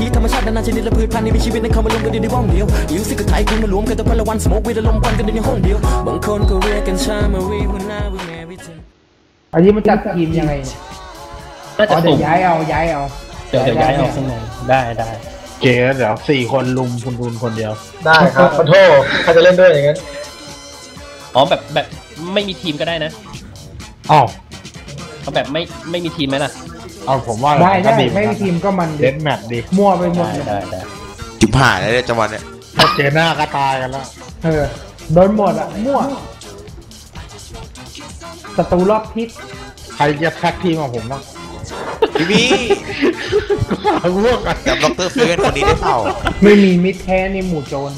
ธีธรรมชาตินานาชนิดและพืชพันธุ์ที่มีชีวิตในเข้ามารวมกันอยู่ในบ้องเดียวอยู่สิกับไทยคุณมารวมกันแต่พลวันสโมกวิดลมควันกันอยู่ในห้องเดียวบางคนก็เรียกกันชามาวีหัวหน้าวิแม่วิเทอันนี้มันจัดทีมยังไงเนี่ยน่าอ๋จะอเดี๋ยสุ่วมย้ายเอาย้ายเอาเดี๋ยวเดี๋ยวย้ายเอาข้างในได้ได้เก๋เดี๋ยวสี่คนลุมคุณรุนคนเดียว ได้ครับขอโทษใครจะเล่นด้วยอย่างนั้นอ๋อแบบแบบไม่มีทีมก็ได้นะอ้าวเอาแบบไม่ไม่มีทีมไหมล่ะ เอาผมว่าได้ก็ได้เหอนไม่กันมีทีมก็มันเล่นแมตช์ดีมั่วไปหมดได้เลยได้ได้จิบหายแล้วเนี่ยจังหวะเนี้ยถ้าเจอหน้าก็ตายกันแล้วเออโดนหมดอะมั่วศัตรูรอบทิศใครจะแท็กทีมกับผมบ้างพี่บีพวกกันจำด็อกเตอร์เฟรนคนนี้ได้เปล่าไม่มีมิตรแท้ในหมู่โจร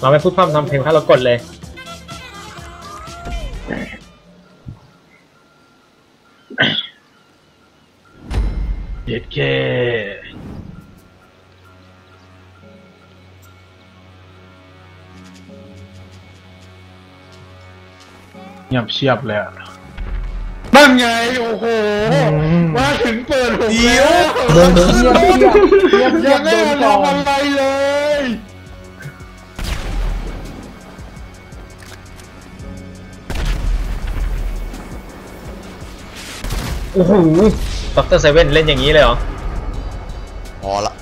เราไม่พูดพร่ำทำเพลงครับเรากดเลย เย็ดเคเงียบเชียบเลยอะนั่นไง โอ้โห มาถึงเปิดผมแล้วโดนเทียบเทียบเทียบเทียยับงโดไม่นก่อทำนอะไรเลย โอ้โห ด็อกเตอร์เซเว่นเล่นอย่างนี้เลยเหรอพอละ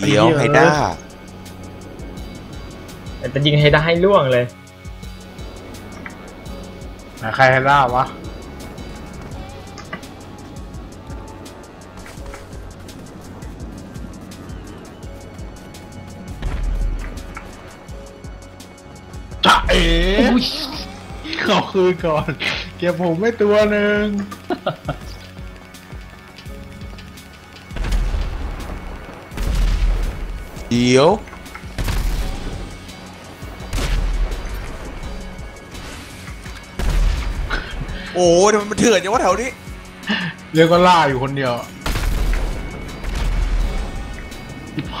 เดี๋ยวไฮด้าจะยิงให้ได้ให้ล่วงเลยไหนใครให้ล่าวะจะเอ๋ขอคืนก่อน เก็บผมไม่ตัวหนึ่ง เดี๋ยวโอ้ยทำไมมันเถื่อนจังวะแถวนี้ เรียกว่าล่าอยู่คนเดียว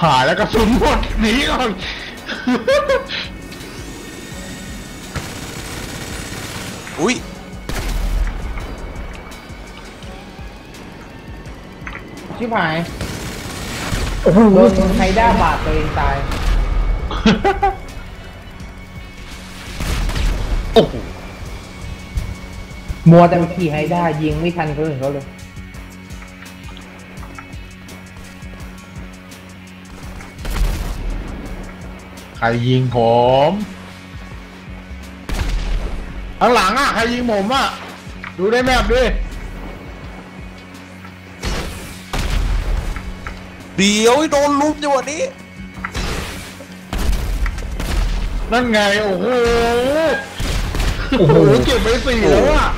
หายแล้วกระสุนหมดหนีก่อนอุ้ย ชิบหายโดนไฮด้าบาดตัวเองตาย โอ้โหมัวแต่ขี่ไฮด้ายิงไม่ทันคนอื่นเขาเลย ใครยิงผมข้างหลังอะ ใครยิงผมอะ ดูได้แมพด้วย เดี๋ยวโดนลุมจังหวะนี้ นั่นไง โอ้โห โอ้โห เก็บไปสี่แล้วอะ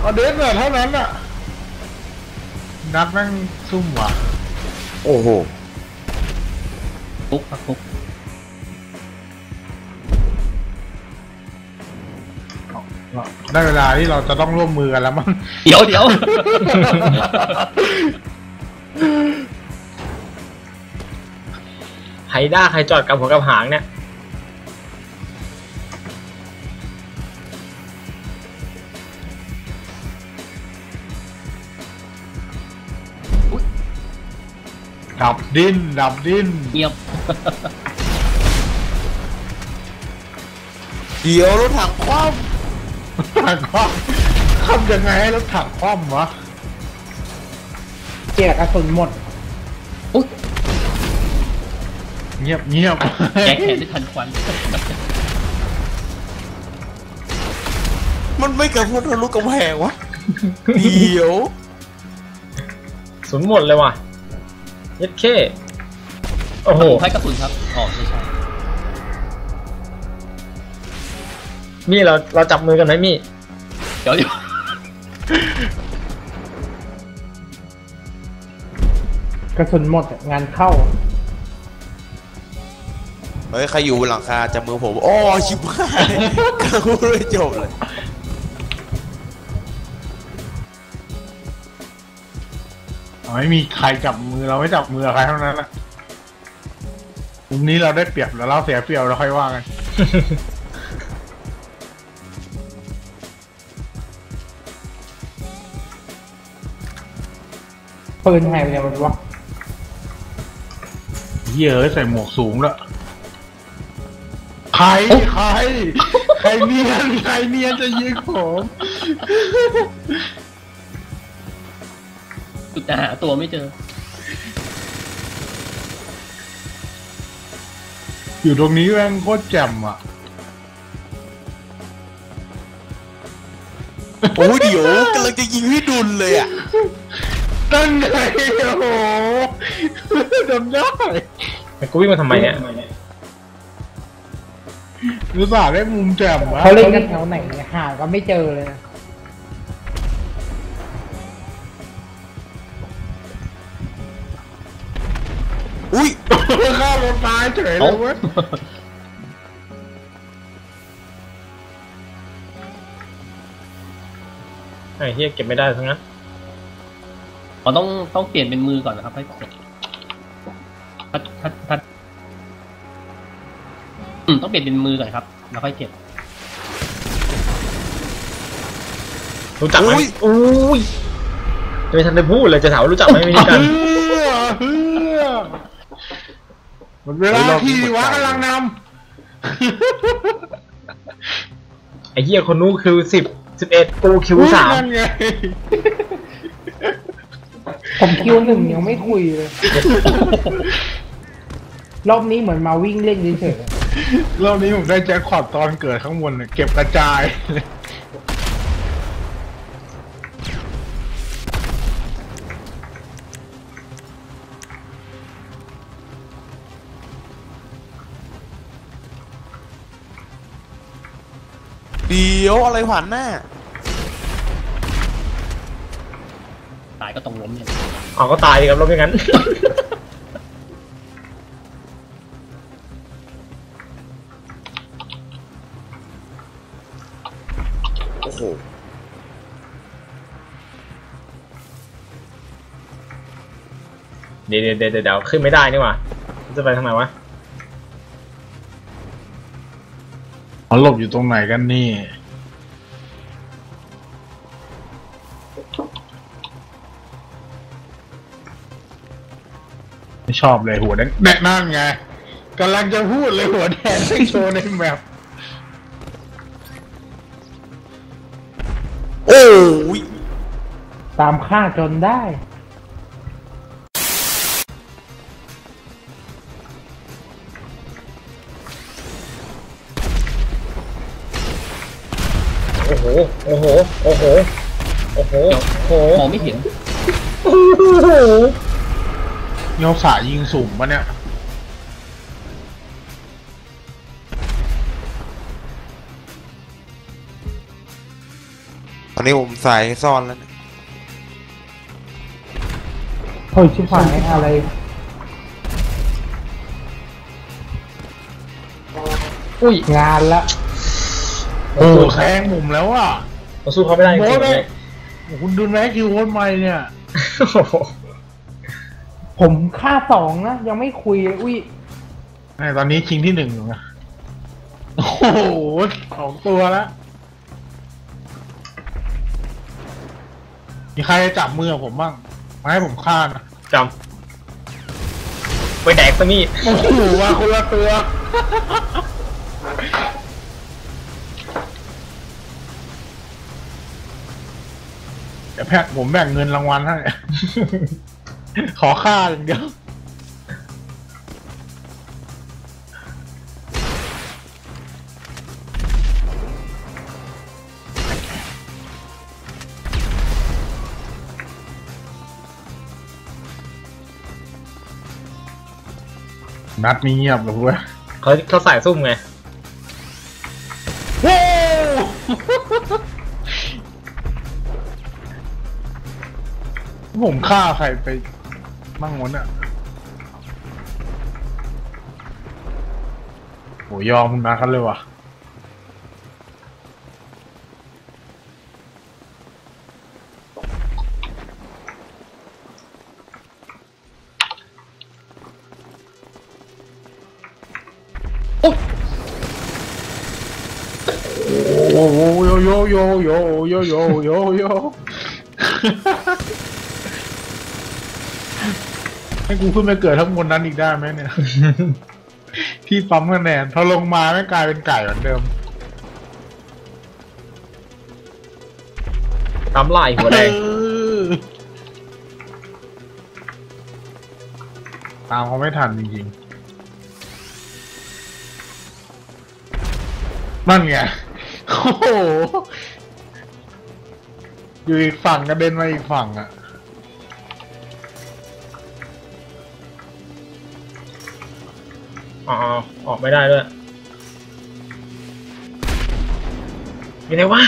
เอาเดสเนี่ยเท่านั้นอะ นัดแม่งซุ่มว่ะ โอ้โหปุ๊กครับปุ๊กได้เวลาที่เราจะต้องร่วมมือกันแล้วมั้ง เดี๋ยวเดี๋ยว ไฮด้าใครจอดกับหัวกับหางเนี่ยดับดิ้นดับดิ้นเงียบเดี๋ยวรถถังคว่ถังคว่ำทำยังไงให้รถถังคว่ำวะเกียกระสุนหมดอุ๊ย เงียบเงียบแกะแขนได้ทันควันำมันไม่กระพุ้นทะลุกำแพงวะ เดี๋ยวศูนย์หมดเลยว่ะเย็ดเคโอ้โหให้กระสุนครับอ๋อไม่ใช่มี่เราเราจับมือกันไหมมี่ เดี๋ยวเดี๋ยวกระสุนหมดอะงานเข้า เฮ้ยใครอยู่บนหลังคาจับมือผมโอ้ชิบหายกาะหูเลยจบเลยไม่มีใครจับมือเราไม่จับมือใครเท่านั้นนะมุมนี้เราได้เปรียบแล้วเราเสียเปรียบเราค่อยว่ากันปืนหายไปไหนหมดวะเยอะใส่หมวกสูงแล้ว รใคร ใครเนียนใครเนียนจะยิงผมจุดจะหาตัวไม่เจอ อยู่ตรงนี้แม่งโคตรแจ่มอะโอ้ยเดี๋ยวกำลังจะยิงพี่ดุลเลยอะตั้งไงโอ้โหจำได้ แต่กูวิ่งมาทำไมเนี่ย รู้สึกได้มุมแจ่มวะเขาเล่นกันแถวไหนเนี่ยหาก็ไม่เจอเลยนะอุ้ยข้ามรถตายเฉยเลยเว้ยไอ้เฮียเก็บไม่ได้ทั้งนั้นเราต้องต้องเปลี่ยนเป็นมือก่อนนะครับให้เสร็จพัดพัดพัดอืม ต้องเปลี่ยนเป็นมือก่อนครับ แล้วค่อยเก็บรู้จักไหมอุ๊ยอุ้ยจะไม่ทันได้พูดเลยจะถามว่ารู้จักไหมไม่รู้กันเฮือเฮือหมดเวลาที่วะกำลังนไอ้เฮียคนนู้นคือสิบสิบเอ็ดกูคิำวสามนั่นไงผมคิวหนึ่งยังไม่คุยเลย รอบนี้เหมือนมาวิ่งเล่นเฉย รอบนี้ผมได้แจ็คพอตตอนเกิดข้างบนเนี่ยเก็บกระจาย เดี๋ยวอะไรผ่านหน้าตายก็ต้องล้มเนี่ย เอาก็ตายดีครับรถไม่งั้นโหเดี๋ยวเดี๋ยวเดี๋ยวเดี๋ยวขึ้นไม่ได้นี่หว่าจะไปทางไหนวะอ๋อหลบอยู่ตรงไหนกันนี่ ไม่ชอบเลยหัวแดงแดงนั่นไงกำลังจะพูดเลยหัวแดงให้โชว์ในแมป โอ้ยๆตามฆ่าจนได้ โอ้โห โอ้โห โอ้โห โอ้โห โอ้โหมองไม่เห็น โอ้โหโยกสายิงสุ่มปะเนี่ย อนนี้ผมใส่ซ่อนแล้วเนี่ยเฮ้ยชิบหายอะไร อุ้ยงานละโอ้แซงมุมแล้วอะเราสู้เขาไม่ได้จโมริดงๆเลเลยยโอ้คุณดูแม็กคิวโคตรไม่เนี่ย โอ้โหผมฆ่าสองนะ ยังไม่คุยเลยอุ้ยไอ้ตอนนี้ชิงที่หนึ่งอยู่นะโอ้โหสองตัวแล้ว มีใครจะจับมือผมบ้างมาให้ผมฆ่านะจำไปแดกซะนี่โอ้โหมาคนละตัว เดี๋ยวแพทย์ผมแบ่งเงินรางวัลให้ ขอค่าอย่างเดียว นัดนี้เงียบเลยเว้ยเขาเขาใส่ซุ่มไงโว้ผมฆ่าใครไปมั่งวะเนี่ยโหยอมมึงนะคันเลยว่ะ ยโยโยโยโยโยโยโยให้กูขึ้นไปเกิดทั้งบนนั้นอีกได้ไหมเนี่ย ที่ปั๊มคะแนนพอลงมาไม่กลายเป็นไก่เหมือนเดิมตำลายหัวแดงเออตามเขาไม่ทันจริงๆนั่นไง โอ้โห อยู่อีกฝั่งกระเด็นมาอีกฝั่งอะอ๋อออกไม่ได้ด้วยยังไหนวะ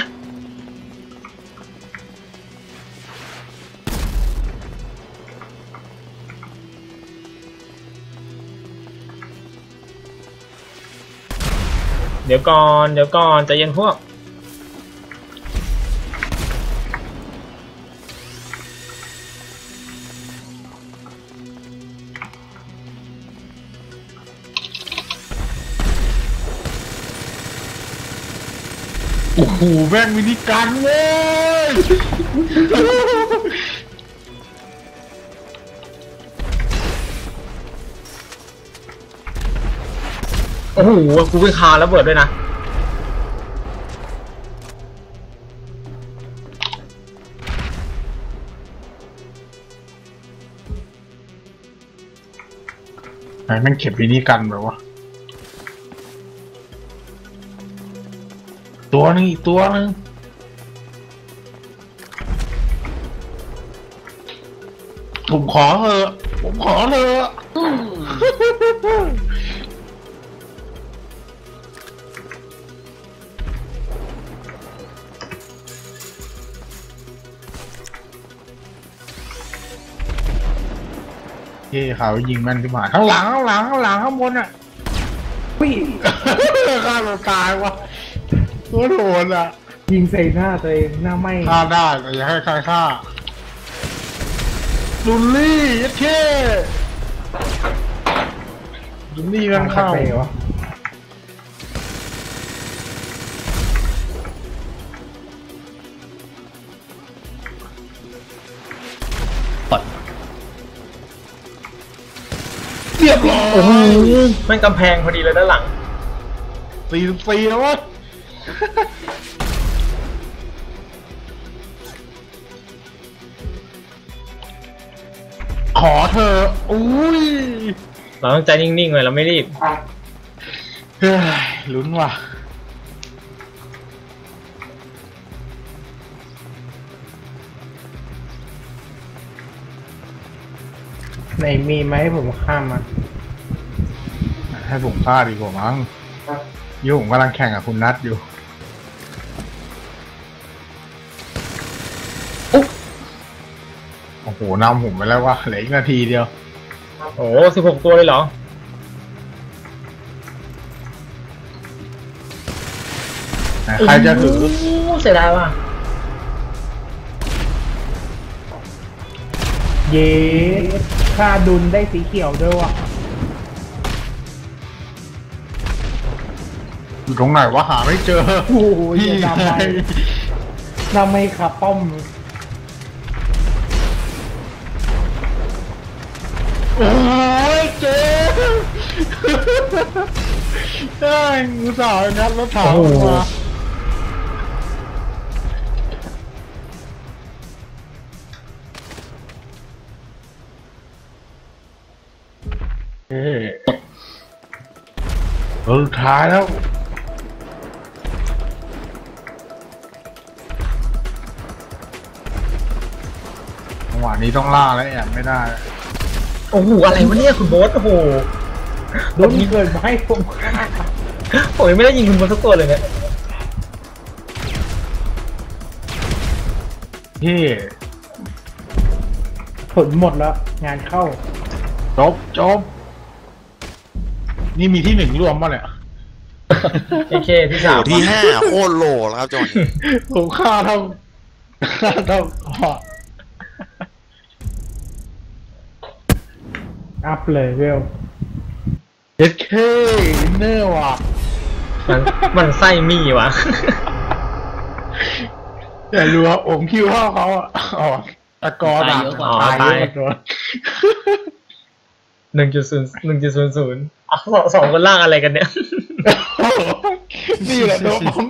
ดี๋ยวก่อน เดี๋ยวก่อนใจเย็นพวก โอ้โหแม่งวิธีการเว้ย อ้โหกูไปคาระเบิดด้วยนะไหนแม่งเก็บวิธีกันแบบวะตัวหนึงอีกตัวหนึงผมขอเถอะผมขอเถอะ เย่เขายิงแม่นขึ้นมาข้างหลังข้างหลังข้างหลังข้างบนอะปี้ฆ่าตัวตายวะตัวโดนอะยิงใส่หน้าตัวเองหน้าไหมฆ่าได้แต่อย่าให้ใครฆ่าดุลลี่ยัดเข้ดุลลี่แม่งเข้าไปวะปอด เรียบร้อยโอ้โหแม่งกำแพงพอดีเลยด้านหลังสี่สิบสี่แล้ววะขอเธอะอุ้ย เราต้องใจนิ่งๆเลยเราไม่รีบเฮ้ยลุ้นว่ะ ไหนมีไหมให้ผมข้ามมาให้ผมฆ่าดีกว่ามั้งยุ่ผมกำลังแข่งกับคุณนัทอยู่โอ้โหนำผมไปแล้วว่าเหลืออีกนาทีเดียว โอ้สิบหกตัวเลยเหรอไหนใครจะถือโเสียดายว่ะ เย้ค่าดุลได้สีเขียวด้วยวะอยู่ตรงไหนวะหาไม่เจอโอ้โหพี่อย่าไงดำไปดำไม่ขับป้อม โอ้ยเจ๊ได้งูสาวงัดรถถังโอ้โห มา เอ๊ะตัวสุดท้ายแล้วจังหวะนี้ต้องล่าแล้วแอบไม่ได้ โอ้โห อะไรวะเนี่ยคุณโบ๊ทโอ้โหโดุลเกิดมาให้ผมผมยังไม่ได้ยิงคุณโบ๊ทสักตัวเลยเนี่ยเฮ้ผลหมดแล้ว งานเข้า จบจบ นี่มีที่หนึ่งรวมป่ะเนี่ยเอเคที่สามโอ้ที่ห้าโคตรโหลแล้วครับจังหวะนี้ผมฆ่าเท่าฆ่าเท่าขออัพเลยเวลเจ็ดเคอินเนอร์ว่ะมันมันไส้มีวะแต่รู้ว่าผมคิวเข้าเขาอะอ๋อตะกอดักตายเยอะกว่าตายเยอะกว่า หนึ่งจุดศูนย์หนึ่งจุดศูนย์ศูนย์สองสองคนล่างอะไรกันเนี่ย นี่แหละตัวผม